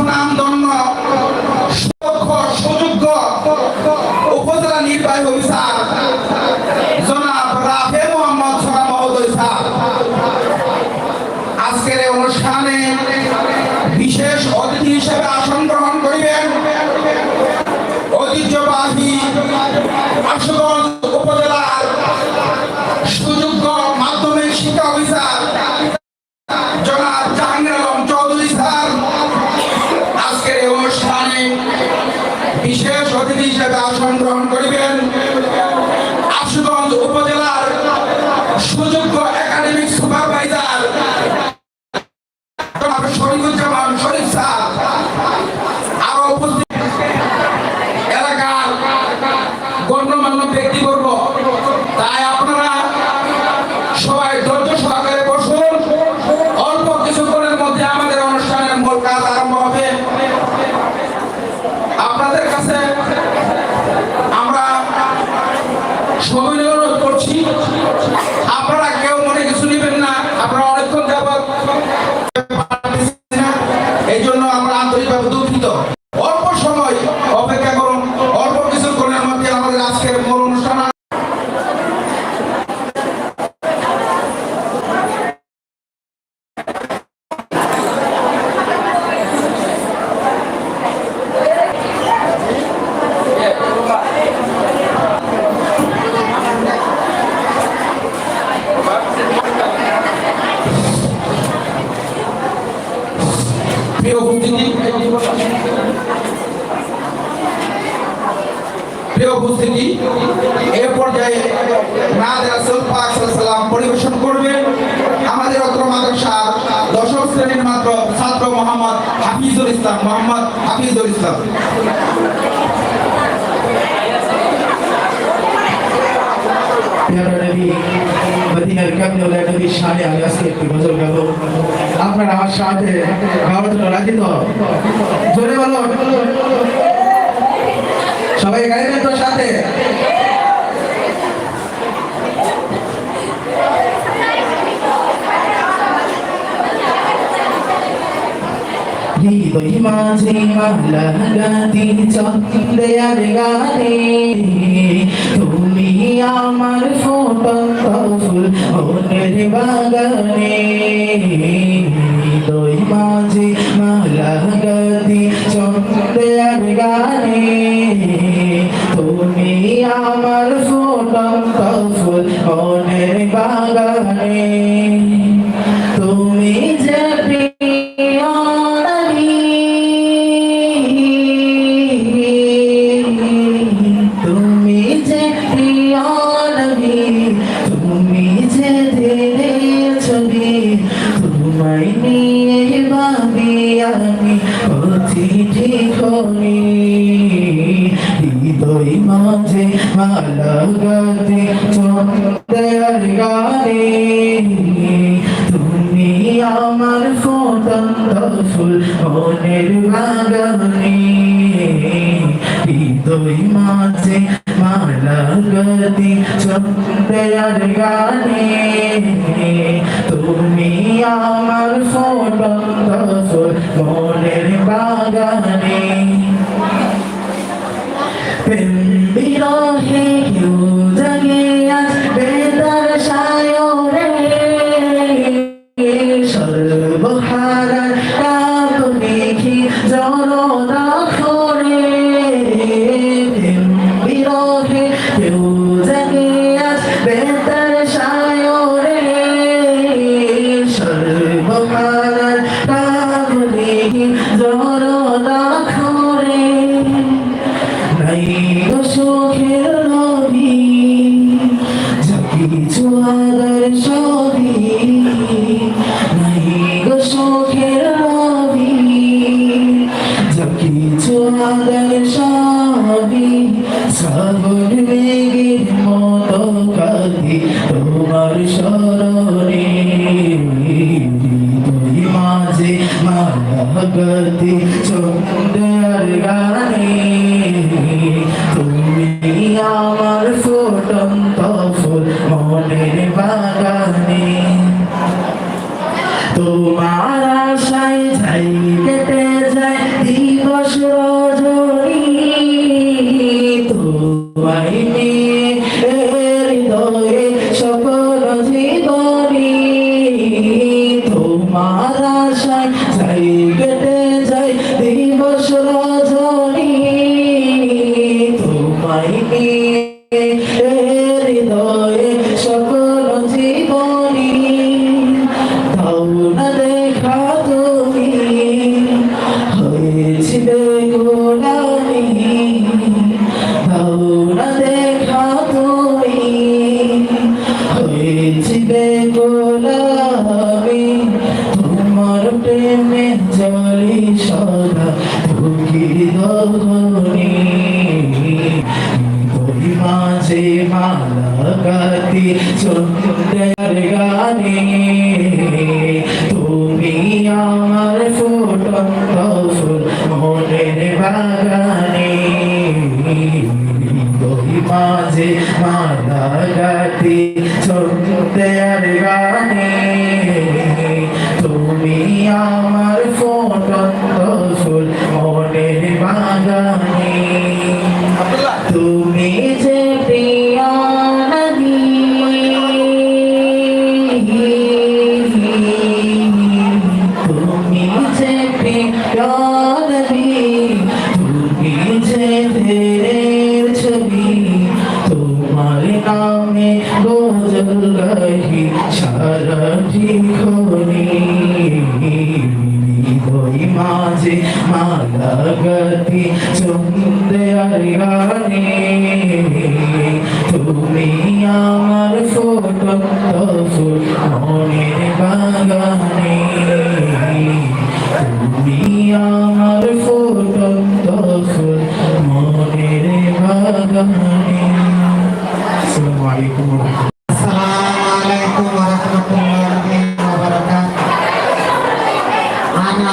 সুনামধন্য সুদক্ষ মাত্র ছাত্র মোহাম্মদ হাফিজুল ইসলাম মোহাম্মদ হাফিজুল ইসলাম। সবাই গাইবেন সাথে? হৃদয় মাঝে মালা গাতি চন্দ্রেয়ার গানে তুমি আমার ফোটন্ত ফুল মনের বাগানে হৃদয় মাঝে মালা গাতি চন্দ্রেয়ার গানে তুমি আমার ধীরে ছবি তোমায় নিয়ে ভাবি আমি প্রতিটি ক্ষণে হৃদয় মাঝে মালা গাতে চন্দ্রের গানে। তুমি আমার ফোটন্ত ফুল মনের বাগানে। মাঝে গো সুখের নবী যা কিছু আদার সবই। নাই গো সুখের নবী যা কিছু আদার সবই। শ্রাবণ বেগের মতো কাঁদি তোমার স্মরণে। মাঝে মালা গতি চন্দ্রের গানে। চন্দ্রের গানে তুমি আমার ফুটন্ত মনের বাগানে। মাঝে মালা গতি চন্দে আর গানে। তুমি আমার ফুটন্ত ফুল মনের বাগানে। তুমি আমার ফুটন্ত মনের বাগানে।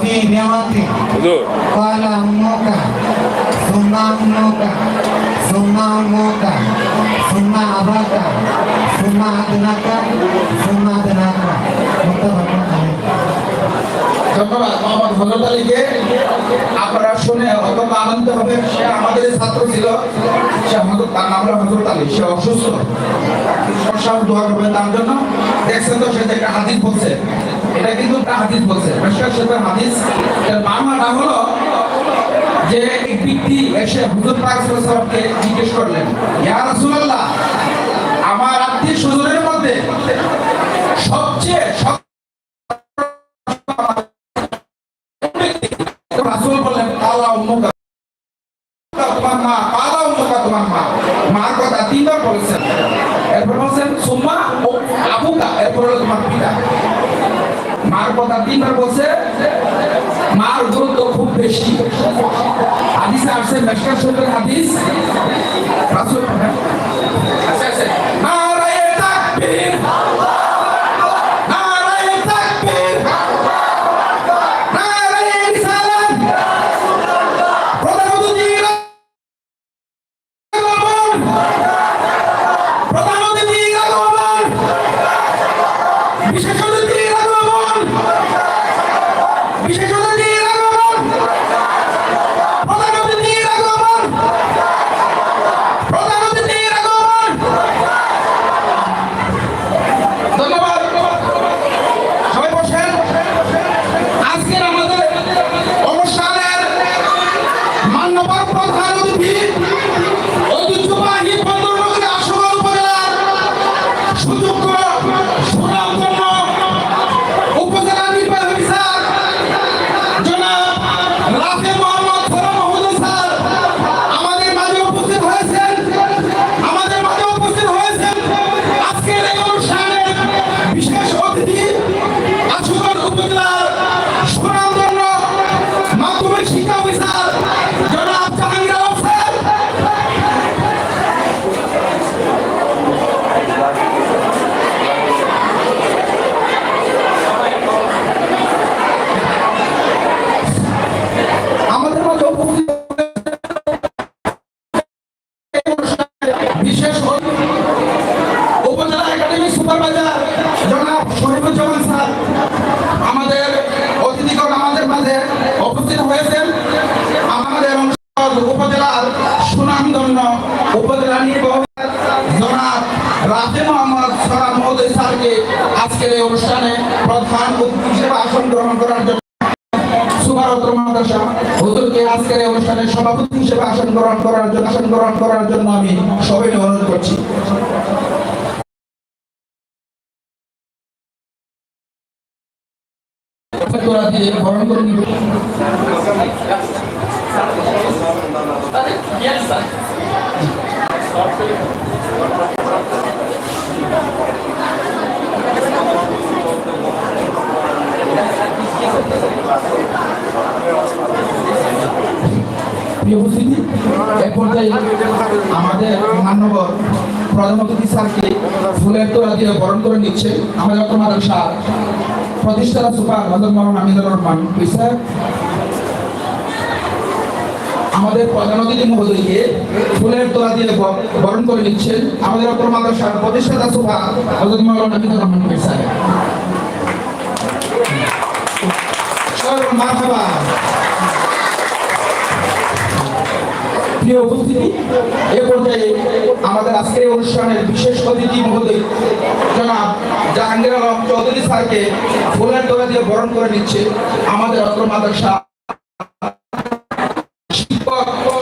وفي رواية قال أمك ثم أمك ثم أمك ثم أباك ثم أدناك ثم أدناك متفق عليه ধন্যবাদ মোহাম্মদ হজরত আলীকে আপনারা শুনে অত্যন্ত আনন্দ হবে সে আমাদের ছাত্র ছিল সে হজরত তার নাম হলো হজরত আলী সে অসুস্থ সব দোয়া করবে তার জন্য দেখছেন তো সে যে একটা হাদিস বলছে এটা কিন্তু হাদিস বলছে। মেশকাত শরীফের হাদিস। এর মামলাটা হলো যে এক ব্যক্তি এসে হুজুর পাক সাল্লাল্লাহু জিজ্ঞেস করলেন, ইয়া রাসূলুল্লাহ, আমার আত্মীয় স্বজনের মধ্যে সবচেয়ে তিনবার বলেছেন। এরপর বলছেন, সুম্মা আবুকা। এরপর হলো তোমার পিতা। মার কথা তিনবার বলছে মার গুরুত্ব খুব বেশি। হাদিসে আসছে মেশকাত শরীফের হাদিস। রাসূল আচ্ছা আচ্ছা। নারায়ে তাকবীর। হাফে মোহাম্মদ সালাম মহোদয় স্যারকে আজকের এই অনুষ্ঠানে প্রধান হিসেবে আসন গ্রহণ করার জন্য আজকের সভাপতি হিসেবে আসন গ্রহণ করার জন্য আসন গ্রহণ করার জন্য আমি করছি। উপস্থিতি এই পর্যায়ে আমাদের মান্যবর প্রধান অতিথি স্যারকে ফুলের তোলা দিয়ে বরণ করে নিচ্ছে আমাদের তোমাদের সার প্রতিষ্ঠাতা সুপার হজরত মামুন আমিদুর রহমান আমাদের প্রধান অতিথি মহোদয়কে ফুলের তোলা দিয়ে বরণ করে নিচ্ছেন আমাদের অত্র মাদ্রাসার প্রতিষ্ঠাতা সুপার হজরত মামুন আমিদুর রহমান স্যার এ পর্যায়ে আমাদের আজকের অনুষ্ঠানের বিশেষ অতিথি জাহাঙ্গীর চৌধুরী স্যারকে ফুলের তোলা দিয়ে বরণ করে নিচ্ছে আমাদের অত্র মাদ্রাসা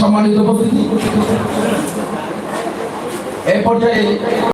সম্মানিত এই পর্যায়ে